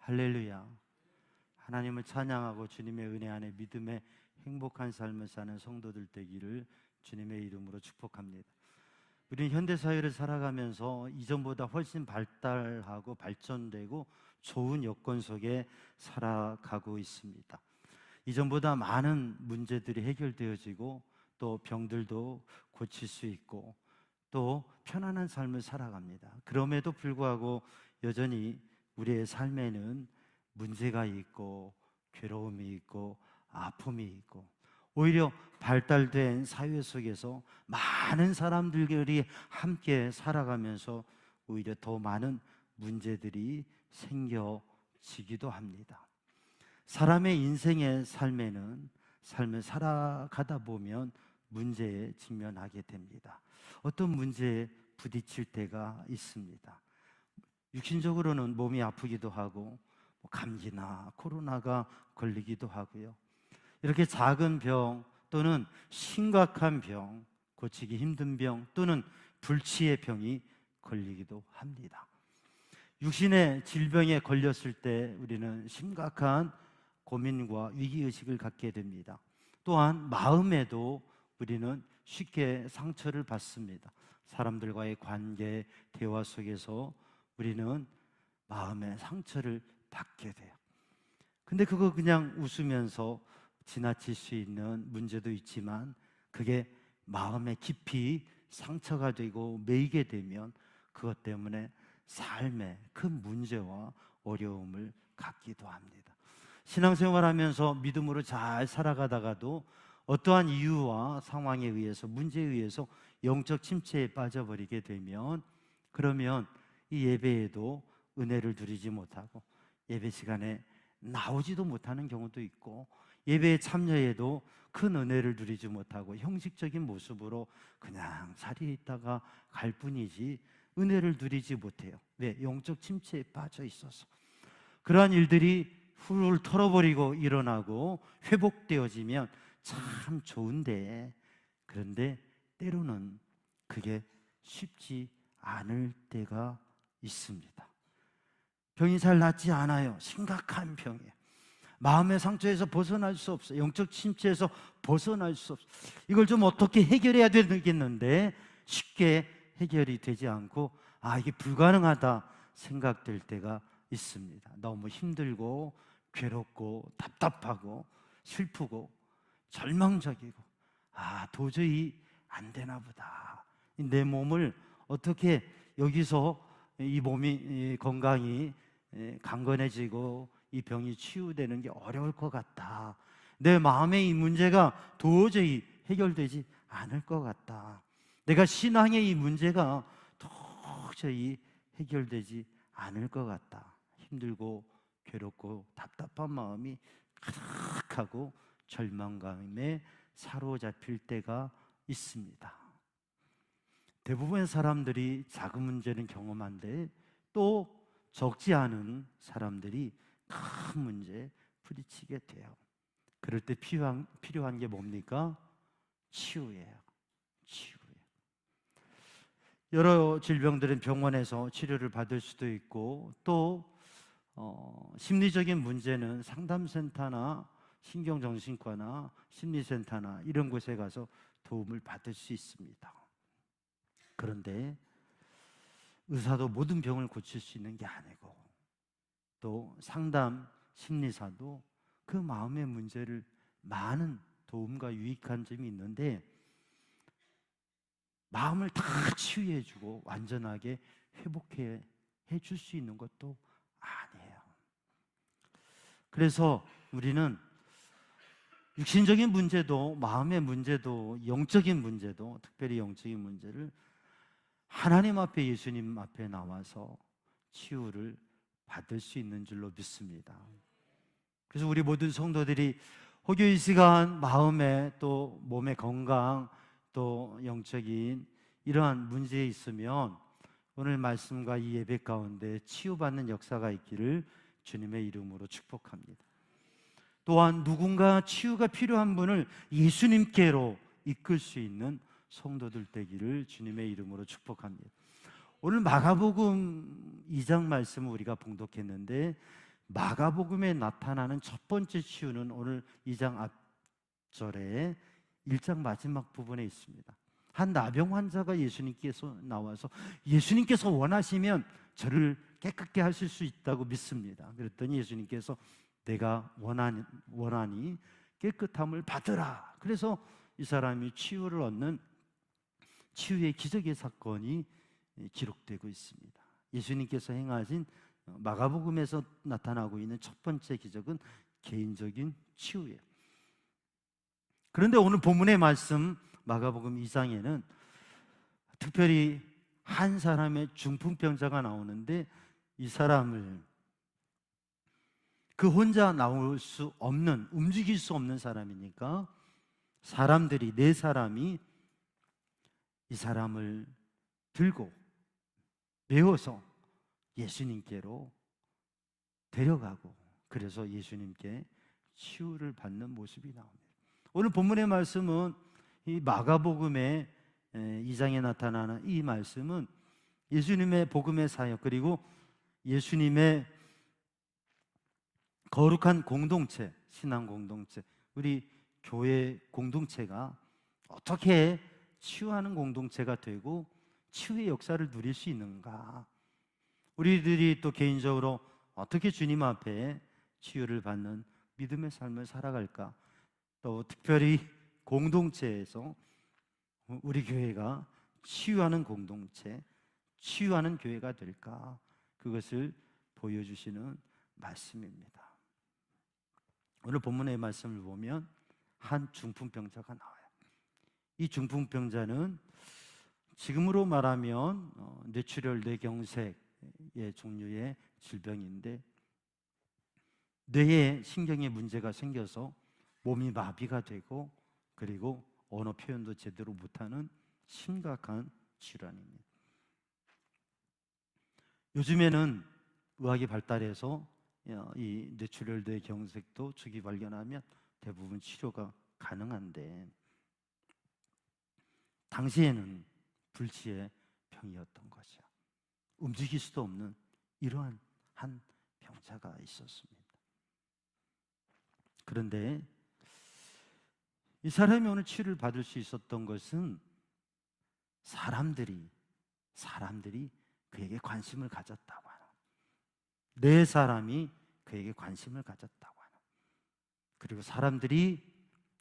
할렐루야. 하나님을 찬양하고 주님의 은혜 안에 믿음의 행복한 삶을 사는 성도들 되기를 주님의 이름으로 축복합니다. 우리는 현대 사회를 살아가면서 이전보다 훨씬 발달하고 발전되고 좋은 여건 속에 살아가고 있습니다. 이전보다 많은 문제들이 해결되어지고 또 병들도 고칠 수 있고 또 편안한 삶을 살아갑니다. 그럼에도 불구하고 여전히 우리의 삶에는 문제가 있고 괴로움이 있고 아픔이 있고 오히려 발달된 사회 속에서 많은 사람들이 함께 살아가면서 오히려 더 많은 문제들이 생겨지기도 합니다. 사람의 인생의 삶에는 삶을 살아가다 보면 문제에 직면하게 됩니다. 어떤 문제에 부딪힐 때가 있습니다. 육신적으로는 몸이 아프기도 하고 뭐 감기나 코로나가 걸리기도 하고요. 이렇게 작은 병 또는 심각한 병, 고치기 힘든 병 또는 불치의 병이 걸리기도 합니다. 육신의 질병에 걸렸을 때 우리는 심각한 고민과 위기의식을 갖게 됩니다. 또한 마음에도 우리는 쉽게 상처를 받습니다. 사람들과의 관계, 대화 속에서 우리는 마음의 상처를 받게 돼요. 근데 그거 그냥 웃으면서 지나칠 수 있는 문제도 있지만 그게 마음에 깊이 상처가 되고 매이게 되면 그것 때문에 삶에 큰 문제와 어려움을 갖기도 합니다. 신앙생활 하면서 믿음으로 잘 살아가다가도 어떠한 이유와 상황에 의해서 문제에 의해서 영적 침체에 빠져버리게 되면 그러면 이 예배에도 은혜를 누리지 못하고 예배 시간에 나오지도 못하는 경우도 있고 예배에 참여해도 큰 은혜를 누리지 못하고 형식적인 모습으로 그냥 자리에 있다가 갈 뿐이지 은혜를 누리지 못해요. 왜? 영적 침체에 빠져 있어서. 그러한 일들이 훌훌 털어버리고 일어나고 회복되어지면 참 좋은데 그런데 때로는 그게 쉽지 않을 때가 있습니다. 병이 잘 낫지 않아요. 심각한 병이에요. 마음의 상처에서 벗어날 수 없어요. 영적 침체에서 벗어날 수 없어요. 이걸 좀 어떻게 해결해야 되겠는데 쉽게 해결이 되지 않고 아, 이게 불가능하다 생각될 때가 있습니다. 너무 힘들고 괴롭고 답답하고 슬프고 절망적이고 아, 도저히 안 되나 보다. 내 몸을 어떻게 여기서 이 몸이 건강이 강건해지고 이 병이 치유되는 게 어려울 것 같다. 내 마음의 이 문제가 도저히 해결되지 않을 것 같다. 내가 신앙의 이 문제가 도저히 해결되지 않을 것 같다. 힘들고 괴롭고 답답한 마음이 가득하고 절망감에 사로잡힐 때가 있습니다. 대부분의 사람들이 작은 문제는 경험한데 또 적지 않은 사람들이 큰 문제에 부딪히게 돼요. 그럴 때 필요한, 필요한 게 뭡니까? 치유예요. 치유예요. 여러 질병들은 병원에서 치료를 받을 수도 있고 또 어, 심리적인 문제는 상담센터나 신경정신과나 심리센터나 이런 곳에 가서 도움을 받을 수 있습니다. 그런데 의사도 모든 병을 고칠 수 있는 게 아니고 또 상담 심리사도 그 마음의 문제를 많은 도움과 유익한 점이 있는데 마음을 다 치유해 주고 완전하게 회복해 줄수 있는 것도 아니에요. 그래서 우리는 육신적인 문제도 마음의 문제도 영적인 문제도 특별히 영적인 문제를 하나님 앞에 예수님 앞에 나와서 치유를 받을 수 있는 줄로 믿습니다. 그래서 우리 모든 성도들이 혹여 이 시간 마음에 또 몸의 건강 또 영적인 이러한 문제에 있으면 오늘 말씀과 이 예배 가운데 치유받는 역사가 있기를 주님의 이름으로 축복합니다. 또한 누군가 치유가 필요한 분을 예수님께로 이끌 수 있는 성도들 되기를 주님의 이름으로 축복합니다. 오늘 마가복음 2장 말씀을 우리가 봉독했는데 마가복음에 나타나는 첫 번째 치유는 오늘 2장 앞절에 1장 마지막 부분에 있습니다. 한 나병 환자가 예수님께서 나와서 예수님께서 원하시면 저를 깨끗게 하실 수 있다고 믿습니다. 그랬더니 예수님께서 내가 원하니, 원하니 깨끗함을 받으라. 그래서 이 사람이 치유를 얻는 치유의 기적의 사건이 기록되고 있습니다. 예수님께서 행하신 마가복음에서 나타나고 있는 첫 번째 기적은 개인적인 치유예요. 그런데 오늘 본문의 말씀 마가복음 2장에는 특별히 한 사람의 중풍병자가 나오는데 이 사람을 그 혼자 나올 수 없는 움직일 수 없는 사람이니까 사람들이 네 사람이 이 사람을 들고 메워서 예수님께로 데려가고 그래서 예수님께 치유를 받는 모습이 나옵니다. 오늘 본문의 말씀은 이 마가복음의 2장에 나타나는 이 말씀은 예수님의 복음의 사역 그리고 예수님의 거룩한 공동체, 신앙 공동체, 우리 교회 공동체가 어떻게 치유하는 공동체가 되고 치유의 역사를 누릴 수 있는가? 우리들이 또 개인적으로 어떻게 주님 앞에 치유를 받는 믿음의 삶을 살아갈까? 또 특별히 공동체에서 우리 교회가 치유하는 공동체, 치유하는 교회가 될까? 그것을 보여주시는 말씀입니다. 오늘 본문의 말씀을 보면 한 중풍병자가 나와요. 이 중풍병자는 지금으로 말하면 어, 뇌출혈 뇌경색의 종류의 질병인데 뇌에 신경에 문제가 생겨서 몸이 마비가 되고 그리고 언어 표현도 제대로 못하는 심각한 질환입니다. 요즘에는 의학이 발달해서 어, 이 뇌출혈 뇌경색도 주기 발견하면 대부분 치료가 가능한데 당시에는 불치의 병이었던 거죠. 움직일 수도 없는 이러한 한 병자가 있었습니다. 그런데 이 사람이 오늘 치료를 받을 수 있었던 것은 사람들이 사람들이 그에게 관심을 가졌다고 하는 네 사람이 그에게 관심을 가졌다고 하는 그리고 사람들이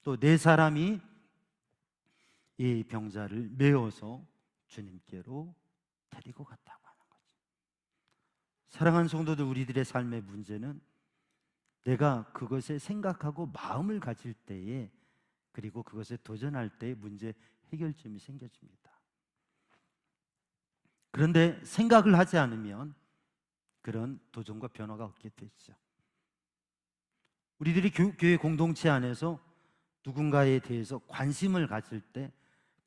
또 네 사람이 이 병자를 메어서 주님께로 데리고 갔다고 하는 거죠. 사랑하는 성도들 우리들의 삶의 문제는 내가 그것에 생각하고 마음을 가질 때에 그리고 그것에 도전할 때 문제 해결점이 생겨집니다. 그런데 생각을 하지 않으면 그런 도전과 변화가 없게 되죠. 우리들이 교, 교회 공동체 안에서 누군가에 대해서 관심을 가질 때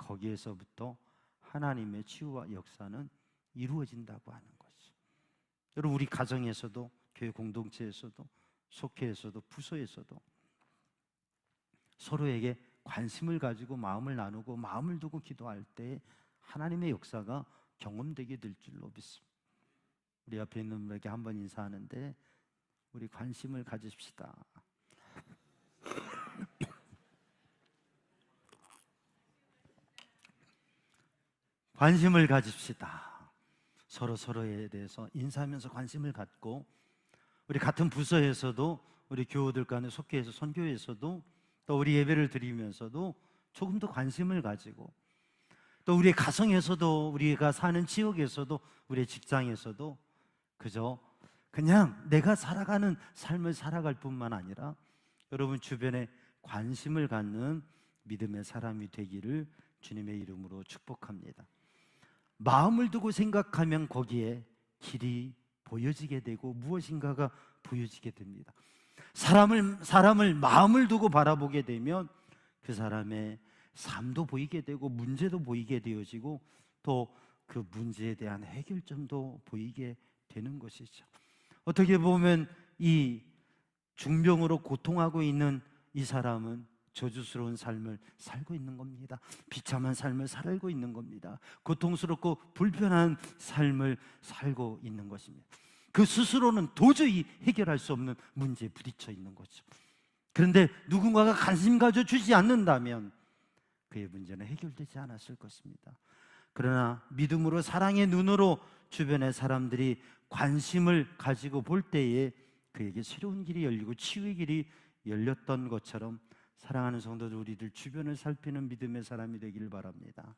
거기에서부터 하나님의 치유와 역사는 이루어진다고 하는 거죠. 여러분 우리 가정에서도 교회 공동체에서도 속회에서도 부서에서도 서로에게 관심을 가지고 마음을 나누고 마음을 두고 기도할 때 하나님의 역사가 경험되게 될 줄로 믿습니다. 우리 앞에 있는 분에게 한번 인사하는데 우리 관심을 가집시다. 관심을 가집시다. 서로 서로에 대해서 인사하면서 관심을 갖고 우리 같은 부서에서도 우리 교우들 간에 속해서 선교에서도 또 우리 예배를 드리면서도 조금 더 관심을 가지고 또 우리 가정에서도 우리가 사는 지역에서도 우리 직장에서도 그저 그냥 내가 살아가는 삶을 살아갈 뿐만 아니라 여러분 주변에 관심을 갖는 믿음의 사람이 되기를 주님의 이름으로 축복합니다. 마음을 두고 생각하면 거기에 길이 보여지게 되고 무엇인가가 보여지게 됩니다. 사람을 사람을 마음을 두고 바라보게 되면 그 사람의 삶도 보이게 되고 문제도 보이게 되어지고 또 그 문제에 대한 해결점도 보이게 되는 것이죠. 어떻게 보면 이 중병으로 고통하고 있는 이 사람은 저주스러운 삶을 살고 있는 겁니다. 비참한 삶을 살고 있는 겁니다. 고통스럽고 불편한 삶을 살고 있는 것입니다. 그 스스로는 도저히 해결할 수 없는 문제에 부딪혀 있는 거죠. 그런데 누군가가 관심 가져 주지 않는다면 그의 문제는 해결되지 않았을 것입니다. 그러나 믿음으로 사랑의 눈으로 주변의 사람들이 관심을 가지고 볼 때에 그에게 새로운 길이 열리고 치유의 길이 열렸던 것처럼 사랑하는 성도들 우리들 주변을 살피는 믿음의 사람이 되길 바랍니다.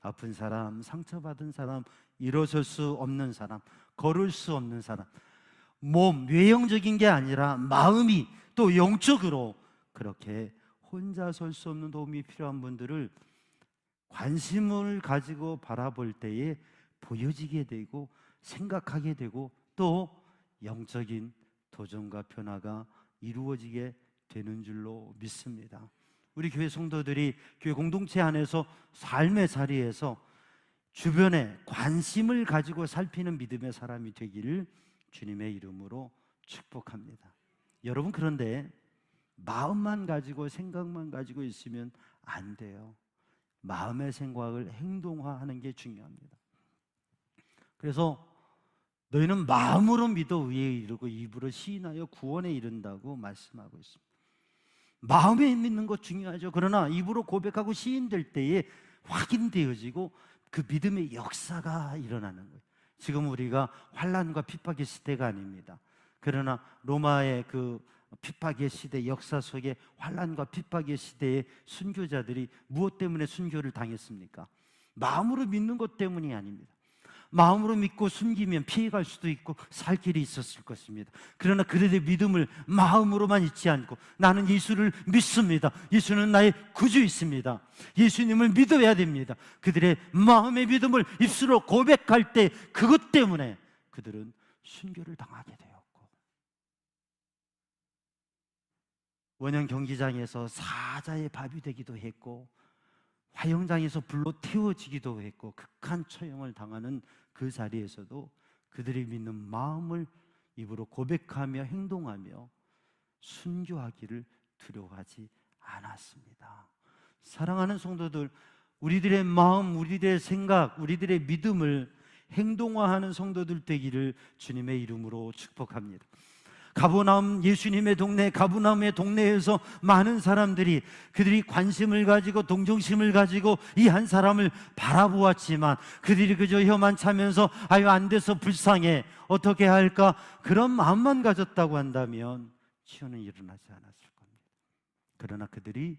아픈 사람, 상처받은 사람, 일어설 수 없는 사람, 걸을 수 없는 사람, 몸, 외형적인 게 아니라 마음이 또 영적으로 그렇게 혼자 설 수 없는 도움이 필요한 분들을 관심을 가지고 바라볼 때에 보여지게 되고 생각하게 되고 또 영적인 도전과 변화가 이루어지게 되는 줄로 믿습니다. 우리 교회 성도들이 교회 공동체 안에서 삶의 자리에서 주변에 관심을 가지고 살피는 믿음의 사람이 되기를 주님의 이름으로 축복합니다. 여러분 그런데 마음만 가지고 생각만 가지고 있으면 안 돼요. 마음의 생각을 행동화하는 게 중요합니다. 그래서 너희는 마음으로 믿어 의에 이르고 입으로 시인하여 구원에 이른다고 말씀하고 있습니다. 마음에 믿는 것 중요하죠. 그러나 입으로 고백하고 시인될 때에 확인되어지고 그 믿음의 역사가 일어나는 거예요. 지금 우리가 환란과 핍박의 시대가 아닙니다. 그러나 로마의 그 핍박의 시대 역사 속에 환란과 핍박의 시대에 순교자들이 무엇 때문에 순교를 당했습니까? 마음으로 믿는 것 때문이 아닙니다. 마음으로 믿고 숨기면 피해갈 수도 있고 살 길이 있었을 것입니다. 그러나 그들의 믿음을 마음으로만 잊지 않고 나는 예수를 믿습니다. 예수는 나의 구주있습니다. 예수님을 믿어야 됩니다. 그들의 마음의 믿음을 입술로 고백할 때 그것 때문에 그들은 순교를 당하게 되었고 원형 경기장에서 사자의 밥이 되기도 했고 화영장에서 불로 태워지기도 했고 극한 처형을 당하는 그 자리에서도 그들이 믿는 마음을 입으로 고백하며 행동하며 순교하기를 두려워하지 않았습니다. 사랑하는 성도들, 우리들의 마음, 우리들의 생각, 우리들의 믿음을 행동화하는 성도들 되기를 주님의 이름으로 축복합니다. 가보나움 예수님의 동네 가보나움의 동네에서 많은 사람들이 그들이 관심을 가지고 동정심을 가지고 이 한 사람을 바라보았지만 그들이 그저 혀만 차면서 아유 안 돼서 불쌍해 어떻게 할까 그런 마음만 가졌다고 한다면 치유는 일어나지 않았을 겁니다. 그러나 그들이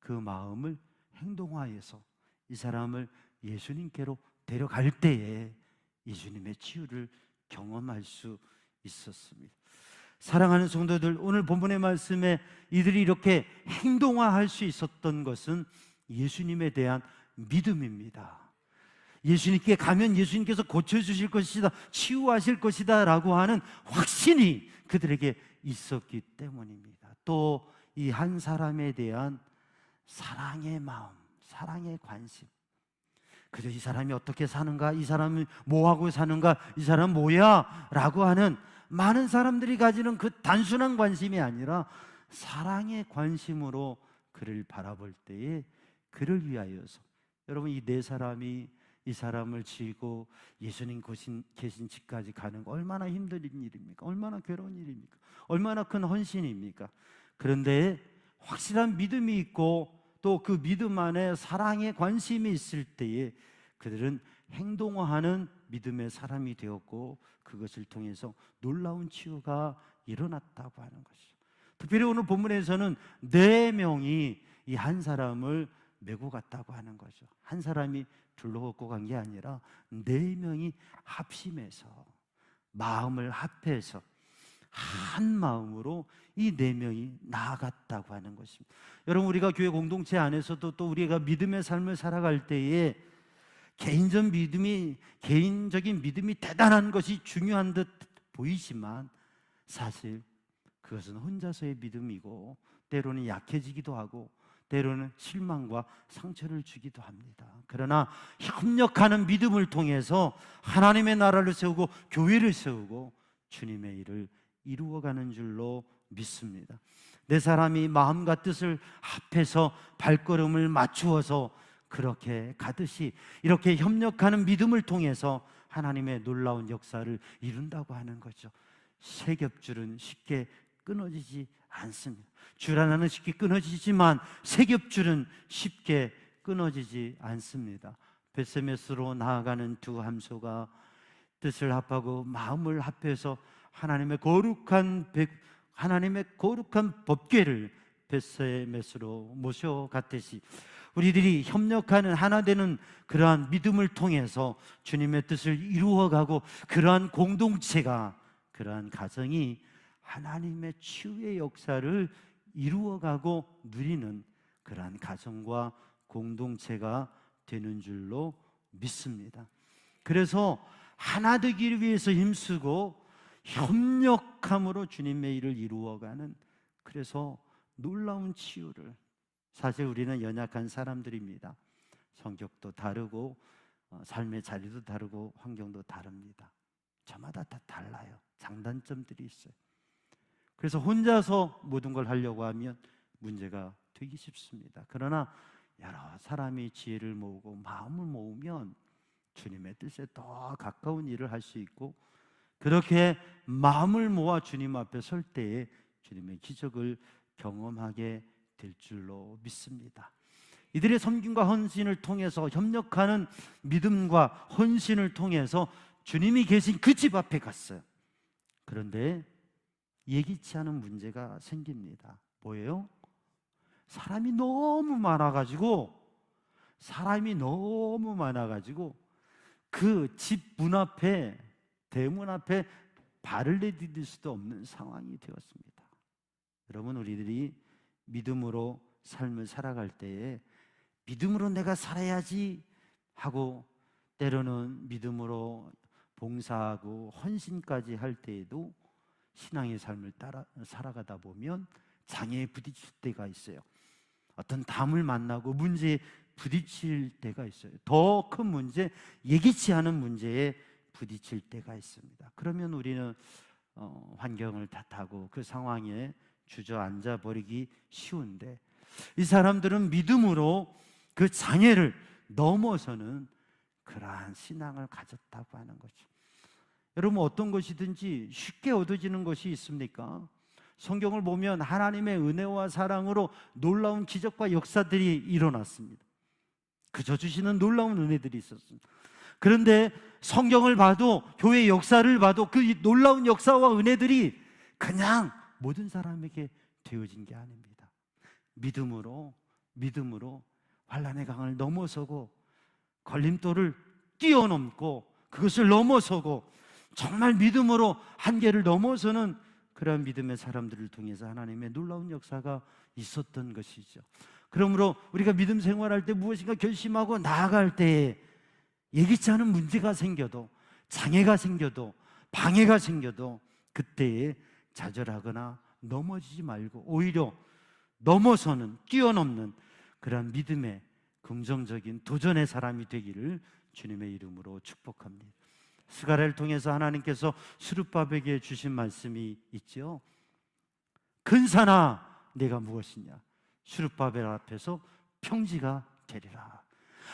그 마음을 행동화해서 이 사람을 예수님께로 데려갈 때에 예수님의 치유를 경험할 수 있었습니다. 사랑하는 성도들, 오늘 본문의 말씀에 이들이 이렇게 행동화할 수 있었던 것은 예수님에 대한 믿음입니다. 예수님께 가면 예수님께서 고쳐주실 것이다, 치유하실 것이다 라고 하는 확신이 그들에게 있었기 때문입니다. 또 이 한 사람에 대한 사랑의 마음, 사랑의 관심. 그저 이 사람이 어떻게 사는가, 이 사람이 뭐하고 사는가, 이 사람 뭐야? 라고 하는 많은 사람들이 가지는 그 단순한 관심이 아니라 사랑의 관심으로 그를 바라볼 때에 그를 위하여서 여러분 이 네 사람이 이 사람을 지고 예수님 계신, 계신 집까지 가는 거 얼마나 힘든 일입니까? 얼마나 괴로운 일입니까? 얼마나 큰 헌신입니까? 그런데 확실한 믿음이 있고 또 그 믿음 안에 사랑의 관심이 있을 때에 그들은 행동화하는 믿음의 사람이 되었고 그것을 통해서 놀라운 치유가 일어났다고 하는 것이죠. 특별히 오늘 본문에서는 네 명이 이 한 사람을 메고 갔다고 하는 거죠. 한 사람이 둘러갖고 간 게 아니라 네 명이 합심해서 마음을 합해서 한 마음으로 이 네 명이 나아갔다고 하는 것입니다. 여러분 우리가 교회 공동체 안에서도 또 우리가 믿음의 삶을 살아갈 때에 개인적 믿음이 개인적인 믿음이 대단한 것이 중요한 듯 보이지만 사실 그것은 혼자서의 믿음이고 때로는 약해지기도 하고 때로는 실망과 상처를 주기도 합니다. 그러나 협력하는 믿음을 통해서 하나님의 나라를 세우고 교회를 세우고 주님의 일을 이루어가는 줄로 믿습니다. 내 사람이 마음과 뜻을 합해서 발걸음을 맞추어서 그렇게 가듯이 이렇게 협력하는 믿음을 통해서 하나님의 놀라운 역사를 이룬다고 하는 거죠. 세겹줄은 쉽게 끊어지지 않습니다. 줄 하나는 쉽게 끊어지지만 세겹줄은 쉽게 끊어지지 않습니다. 베세메스로 나아가는 두 함소가 뜻을 합하고 마음을 합해서 하나님의 거룩한 백- 하나님의 거룩한 법궤를 베세메스로 모셔갔듯이 우리들이 협력하는 하나 되는 그러한 믿음을 통해서 주님의 뜻을 이루어가고 그러한 공동체가 그러한 가정이 하나님의 치유의 역사를 이루어가고 누리는 그러한 가정과 공동체가 되는 줄로 믿습니다. 그래서 하나 되기를 위해서 힘쓰고 협력함으로 주님의 일을 이루어가는 그래서 놀라운 치유를 사실 우리는 연약한 사람들입니다. 성격도 다르고 어, 삶의 자리도 다르고 환경도 다릅니다. 저마다 다 달라요. 장단점들이 있어요. 그래서 혼자서 모든 걸 하려고 하면 문제가 되기 쉽습니다. 그러나 여러 사람이 지혜를 모으고 마음을 모으면 주님의 뜻에 더 가까운 일을 할 수 있고 그렇게 마음을 모아 주님 앞에 설 때에 주님의 기적을 경험하게 될 줄로 믿습니다. 이들의 섬김과 헌신을 통해서 협력하는 믿음과 헌신을 통해서 주님이 계신 그 집 앞에 갔어요. 그런데 예기치 않은 문제가 생깁니다. 뭐예요? 사람이 너무 많아가지고 사람이 너무 많아가지고 그 집 문 앞에 대문 앞에 발을 내디딜 수도 없는 상황이 되었습니다. 여러분 우리들이 믿음으로 삶을 살아갈 때에 믿음으로 내가 살아야지 하고 때로는 믿음으로 봉사하고 헌신까지 할 때에도 신앙의 삶을 따라 살아가다 보면 장애에 부딪힐 때가 있어요. 어떤 담을 만나고 문제에 부딪힐 때가 있어요. 더 큰 문제, 예기치 않은 문제에 부딪힐 때가 있습니다. 그러면 우리는 어, 환경을 탓하고 그 상황에 주저앉아 버리기 쉬운데 이 사람들은 믿음으로 그 장애를 넘어서는 그러한 신앙을 가졌다고 하는 거죠. 여러분 어떤 것이든지 쉽게 얻어지는 것이 있습니까? 성경을 보면 하나님의 은혜와 사랑으로 놀라운 기적과 역사들이 일어났습니다. 그저 주시는 놀라운 은혜들이 있었습니다. 그런데 성경을 봐도 교회 역사를 봐도 그 놀라운 역사와 은혜들이 그냥 모든 사람에게 되어진 게 아닙니다. 믿음으로 믿음으로 환란의 강을 넘어서고 걸림돌을 뛰어넘고 그것을 넘어서고 정말 믿음으로 한계를 넘어서는 그런 믿음의 사람들을 통해서 하나님의 놀라운 역사가 있었던 것이죠. 그러므로 우리가 믿음 생활할 때 무엇인가 결심하고 나아갈 때에 예기치 않은 문제가 생겨도 장애가 생겨도 방해가 생겨도 그때에 좌절하거나 넘어지지 말고 오히려 넘어서는 뛰어넘는 그런 믿음의 긍정적인 도전의 사람이 되기를 주님의 이름으로 축복합니다. 스가랴를 통해서 하나님께서 수르바에게 주신 말씀이 있죠. 근사나 내가 무엇이냐? 수르바벨 앞에서 평지가 되리라.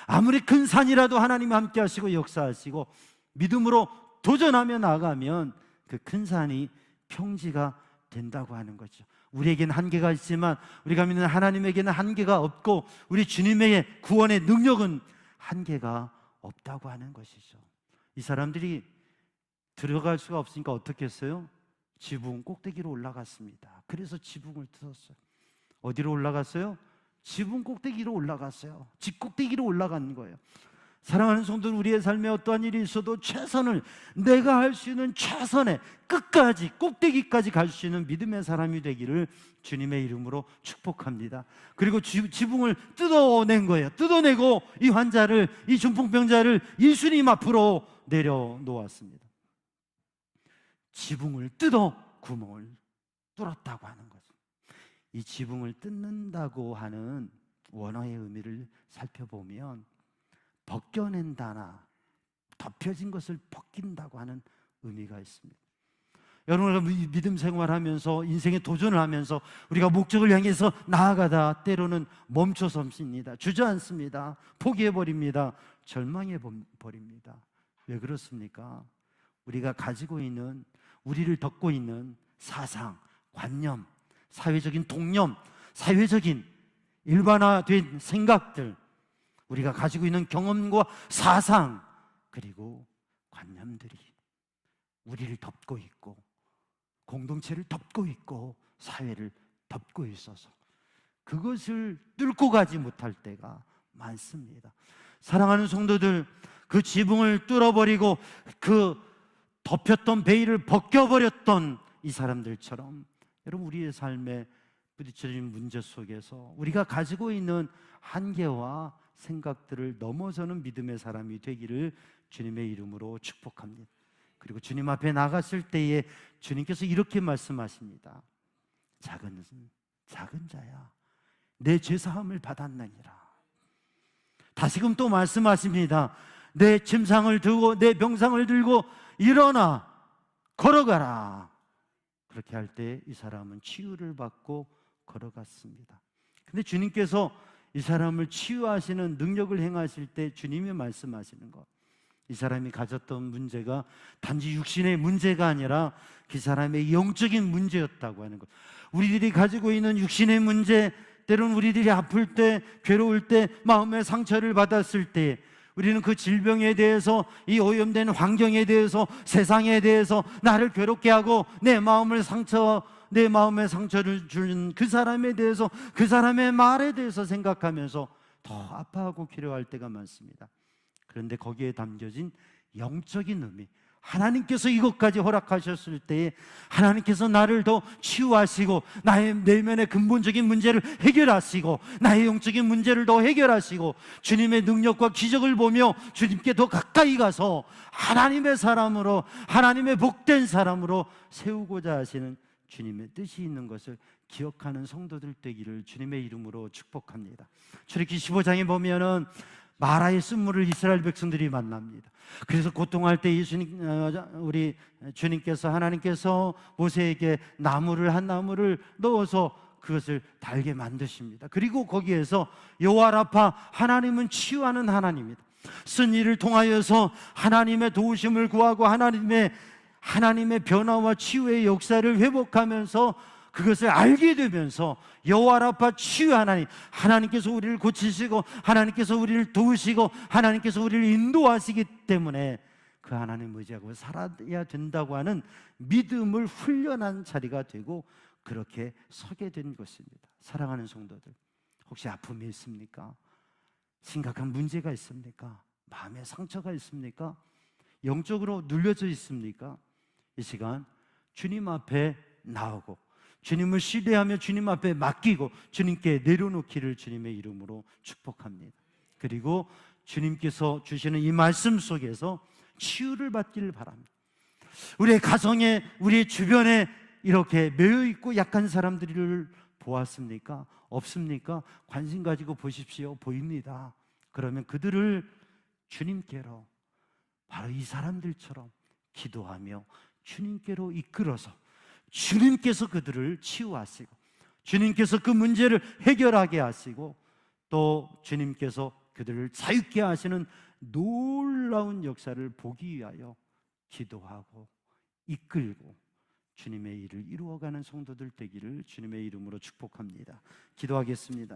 아무리 큰 산이라도 하나님 함께 하시고 역사하시고 믿음으로 도전하며 나가면 그 큰 산이 평지가 된다고 하는 거죠. 우리에게는 한계가 있지만 우리가 믿는 하나님에게는 한계가 없고 우리 주님의 구원의 능력은 한계가 없다고 하는 것이죠. 이 사람들이 들어갈 수가 없으니까 어떻게 했어요? 지붕 꼭대기로 올라갔습니다. 그래서 지붕을 뜯었어요. 어디로 올라갔어요? 지붕 꼭대기로 올라갔어요. 집 꼭대기로 올라간 거예요. 사랑하는 성도는 우리의 삶에 어떠한 일이 있어도 최선을 내가 할 수 있는 최선의 끝까지 꼭대기까지 갈 수 있는 믿음의 사람이 되기를 주님의 이름으로 축복합니다. 그리고 지, 지붕을 뜯어낸 거예요. 뜯어내고 이 환자를 이 중풍병자를 예수님 앞으로 내려놓았습니다. 지붕을 뜯어 구멍을 뚫었다고 하는 거죠. 이 지붕을 뜯는다고 하는 원어의 의미를 살펴보면 벗겨낸다나 덮여진 것을 벗긴다고 하는 의미가 있습니다. 여러분 믿음 생활하면서 인생의 도전을 하면서 우리가 목적을 향해서 나아가다 때로는 멈춰 섭니다. 주저앉습니다. 포기해 버립니다. 절망해 버립니다. 왜 그렇습니까? 우리가 가지고 있는 우리를 덮고 있는 사상, 관념, 사회적인 통념, 사회적인 일반화된 생각들, 우리가 가지고 있는 경험과 사상, 그리고 관념들이 우리를 덮고 있고, 공동체를 덮고 있고, 사회를 덮고 있어서 그것을 뚫고 가지 못할 때가 많습니다. 사랑하는 성도들, 그 지붕을 뚫어버리고 그 덮였던 베일을 벗겨버렸던 이 사람들처럼 여러분 우리의 삶에 부딪혀진 문제 속에서 우리가 가지고 있는 한계와 생각들을 넘어서는 믿음의 사람이 되기를 주님의 이름으로 축복합니다. 그리고 주님 앞에 나갔을 때에 주님께서 이렇게 말씀하십니다. 작은 작은 자야, 내 죄 사함을 받았느니라. 다시금 또 말씀하십니다. 내 침상을 들고 내 병상을 들고 일어나 걸어가라. 그렇게 할 때 이 사람은 치유를 받고 걸어갔습니다. 근데 주님께서 이 사람을 치유하시는 능력을 행하실 때 주님이 말씀하시는 것. 이 사람이 가졌던 문제가 단지 육신의 문제가 아니라 그 사람의 영적인 문제였다고 하는 것. 우리들이 가지고 있는 육신의 문제, 때론 우리들이 아플 때, 괴로울 때, 마음의 상처를 받았을 때, 우리는 그 질병에 대해서, 이 오염된 환경에 대해서, 세상에 대해서 나를 괴롭게 하고 내 마음을 상처, 내 마음에 상처를 주는 그 사람에 대해서, 그 사람의 말에 대해서 생각하면서 더 아파하고 필요할 때가 많습니다. 그런데 거기에 담겨진 영적인 의미, 하나님께서 이것까지 허락하셨을 때에 하나님께서 나를 더 치유하시고 나의 내면의 근본적인 문제를 해결하시고 나의 영적인 문제를 더 해결하시고 주님의 능력과 기적을 보며 주님께 더 가까이 가서 하나님의 사람으로 하나님의 복된 사람으로 세우고자 하시는 주님의 뜻이 있는 것을 기억하는 성도들 되기를 주님의 이름으로 축복합니다. 출애기 15장에 보면은 마라의 쓴물을 이스라엘 백성들이 만납니다. 그래서 고통할 때 예수님 어, 우리 주님께서 하나님께서 모세에게 나무를 한 나무를 넣어서 그것을 달게 만드십니다. 그리고 거기에서 여호와라파 하나님은 치유하는 하나님입니다. 쓴 일을 통하여서 하나님의 도우심을 구하고 하나님의 하나님의 변화와 치유의 역사를 회복하면서 그것을 알게 되면서 여호와라파 치유 하나님 하나님께서 우리를 고치시고 하나님께서 우리를 도우시고 하나님께서 우리를 인도하시기 때문에 그 하나님 의지하고 살아야 된다고 하는 믿음을 훈련한 자리가 되고 그렇게 서게 된 것입니다. 사랑하는 성도들 혹시 아픔이 있습니까? 심각한 문제가 있습니까? 마음에 상처가 있습니까? 영적으로 눌려져 있습니까? 이 시간 주님 앞에 나오고 주님을 신뢰하며 주님 앞에 맡기고 주님께 내려놓기를 주님의 이름으로 축복합니다. 그리고 주님께서 주시는 이 말씀 속에서 치유를 받기를 바랍니다. 우리의 가정에, 우리의 주변에 이렇게 매여 있고 약한 사람들을 보았습니까? 없습니까? 관심 가지고 보십시오. 보입니다. 그러면 그들을 주님께로 바로 이 사람들처럼 기도하며 주님께로 이끌어서 주님께서 그들을 치유하시고 주님께서 그 문제를 해결하게 하시고 또 주님께서 그들을 자유케 하시는 놀라운 역사를 보기 위하여 기도하고 이끌고 주님의 일을 이루어가는 성도들 되기를 주님의 이름으로 축복합니다. 기도하겠습니다.